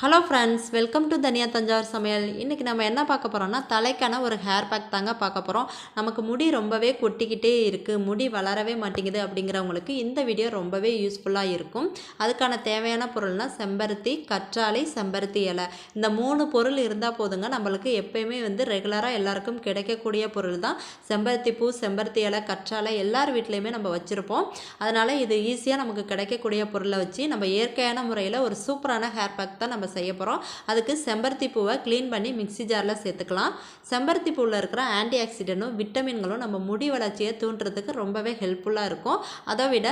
Hello friends welcome to தனியா தஞ்சாவூர் சமையல் இன்றைக்கி நம்ம என்ன பார்க்க போகிறோம்னா தலைக்கான ஒரு ஹேர் பேக் தாங்க பார்க்க போகிறோம் நமக்கு முடி ரொம்பவே கொட்டிக்கிட்டே இருக்குது முடி வளரவே மாட்டேங்குது அப்படிங்கிறவங்களுக்கு இந்த வீடியோ ரொம்பவே யூஸ்ஃபுல்லாக இருக்கும். அதுக்கான தேவையான பொருள்னால் செம்பருத்தி கற்றாழை செம்பருத்தி இலை. இந்த மூணு பொருள் இருந்தால் போதுங்க நம்மளுக்கு எப்பயுமே வந்து ரெகுலராக எல்லாருக்கும் கிடைக்கக்கூடிய பொருள் தான். செம்பருத்தி பூ செம்பருத்தி இலை கற்றாழை எல்லார் வீட்லேயுமே நம்ம வச்சுருப்போம். அதனால் இது ஈஸியாக நமக்கு கிடைக்கக்கூடிய பொருளை வச்சு நம்ம இயற்கையான முறையில் ஒரு சூப்பரான ஹேர் பேக் தான் நம்ம செய்ய போகிறோம் அதுக்கு செம்பருத்தி பூவை க்ளீன் பண்ணி மிக்ஸி ஜாரில் சேர்த்துக்கலாம். செம்பருத்தி பூவில் இருக்கிற ஆன்டி ஆக்சிடென்ட்டும் விட்டமின்களும் நம்ம முடி வளர்ச்சியை தூண்டுறதுக்கு ரொம்பவே ஹெல்ப்ஃபுல்லாக இருக்கும். அதை விட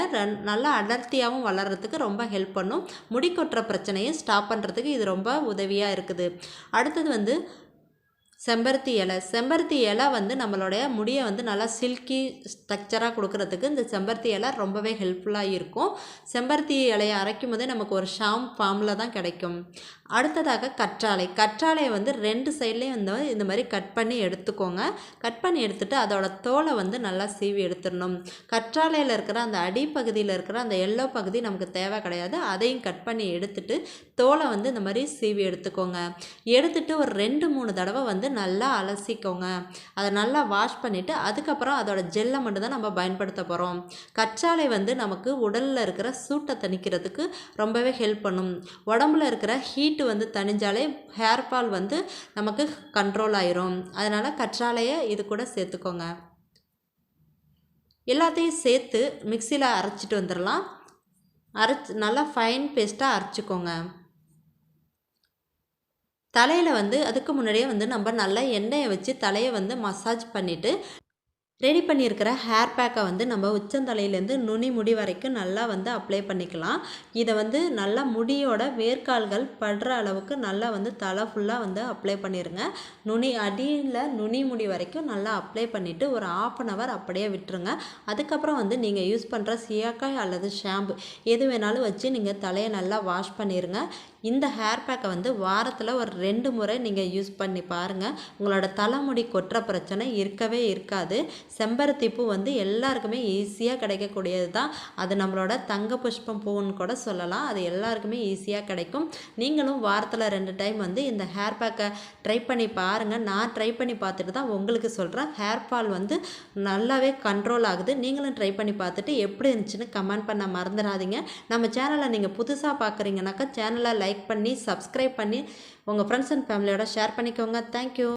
நல்லா அடர்த்தியாகவும் வளர்கிறதுக்கு ரொம்ப ஹெல்ப் பண்ணும். முடி கொட்டுற பிரச்சனையை ஸ்டாப் பண்ணுறதுக்கு இது ரொம்ப உதவியாக இருக்குது. அடுத்தது வந்து செம்பருத்தி இலை. செம்பருத்தி இலை வந்து நம்மளுடைய முடியை வந்து நல்லா சில்கி ஸ்ட்ரக்சராக கொடுக்கறதுக்கு இந்த செம்பருத்தி இலை ரொம்பவே ஹெல்ப்ஃபுல்லாக இருக்கும். செம்பருத்தி இலையை அரைக்கும் போதே நமக்கு ஒரு ஷாம் ஃபார்மில் தான் கிடைக்கும். அடுத்ததாக கற்றாழை. கற்றாழையை வந்து ரெண்டு சைட்லேயும் வந்து இந்த மாதிரி கட் பண்ணி எடுத்துக்கோங்க. கட் பண்ணி எடுத்துட்டு அதோட தோலை வந்து நல்லா சீவி எடுத்துடணும். கற்றாழையில் இருக்கிற அந்த அடிப்பகுதியில் இருக்கிற அந்த எல்லோ பகுதி நமக்கு தேவை கிடையாது. அதையும் கட் பண்ணி எடுத்துட்டு தோலை வந்து இந்த மாதிரி சீவி எடுத்துக்கோங்க. எடுத்துட்டு ஒரு ரெண்டு மூணு தடவை வந்து நல்லா அலசிக்கோங்க. அதை நல்லா வாஷ் பண்ணிவிட்டு அதுக்கப்புறம் அதோட ஜெல்லை மட்டும்தான் நம்ம பயன்படுத்த போகிறோம் கற்றாழை வந்து நமக்கு உடலில் இருக்கிற சூட்டை தணிக்கிறதுக்கு ரொம்பவே ஹெல்ப் பண்ணும். உடம்புல இருக்கிற ஹீட்டு வந்து தணிஞ்சாலே ஹேர் ஃபால் வந்து நமக்கு கண்ட்ரோல் ஆயிரும். அதனால் கற்றாழையை இது கூட சேர்த்துக்கோங்க. எல்லாத்தையும் சேர்த்து மிக்சியில் அரைச்சிட்டு வந்துடலாம் அரைச்சி நல்லா ஃபைன் பேஸ்ட்டாக அரைச்சிக்கோங்க. தலையில் வந்து அதுக்கு முன்னாடியே வந்து நம்ம நல்லா எண்ணெயை வச்சு தலையை வந்து மசாஜ் பண்ணிவிட்டு ரெடி பண்ணியிருக்கிற ஹேர் பேக்கை வந்து நம்ம உச்சந்தலையிலேருந்து நுனி முடி வரைக்கும் நல்லா வந்து அப்ளை பண்ணிக்கலாம். இதை வந்து நல்லா முடியோட வேர்க்கால்கள் படுற அளவுக்கு நல்லா வந்து தலை ஃபுல்லாக வந்து அப்ளை பண்ணிடுங்க நுனி அடியில் நுனி முடி வரைக்கும் நல்லா அப்ளை பண்ணிவிட்டு ஒரு ஆஃப் அன் ஹவர் அப்படியே விட்டுருங்க. அதுக்கப்புறம் வந்து நீங்கள் யூஸ் பண்ணுற சியாக்காய் அல்லது ஷாம்பு எது வேணாலும் வச்சு நீங்கள் தலையை நல்லா வாஷ் பண்ணிடுங்க இந்த ஹேர் பேக்கை வந்து வாரத்தில் ஒரு ரெண்டு முறை நீங்கள் யூஸ் பண்ணி பாருங்கள் உங்களோட தலைமுடி கொட்டுற பிரச்சனை இருக்கவே இருக்காது. செம்பருத்தி பூ வந்து எல்லாருக்குமே ஈஸியாக கிடைக்கக்கூடியது தான். அது நம்மளோட தங்க புஷ்பம் பூன்னு கூட சொல்லலாம். அது எல்லாருக்குமே ஈஸியாக கிடைக்கும். நீங்களும் வாரத்தில் ரெண்டு டைம் வந்து இந்த ஹேர் பேக்கை ட்ரை பண்ணி பாருங்கள் நான் ட்ரை பண்ணி பார்த்துட்டு தான் உங்களுக்கு சொல்கிறேன் ஹேர் ஃபால் வந்து நல்லாவே கண்ட்ரோல் ஆகுது. நீங்களும் ட்ரை பண்ணி பார்த்துட்டு எப்படி இருந்துச்சுன்னு கமெண்ட் பண்ண மறந்துடாதீங்க. நம்ம சேனலை நீங்கள் புதுசாக பார்க்குறீங்கனாக்கா சேனலை லைக் பண்ணி சப்ஸ்கிரைப் பண்ணி உங்கள் ஃப்ரெண்ட்ஸ் அண்ட் ஃபேமிலியோட ஷேர் பண்ணிக்கோங்க. Thank you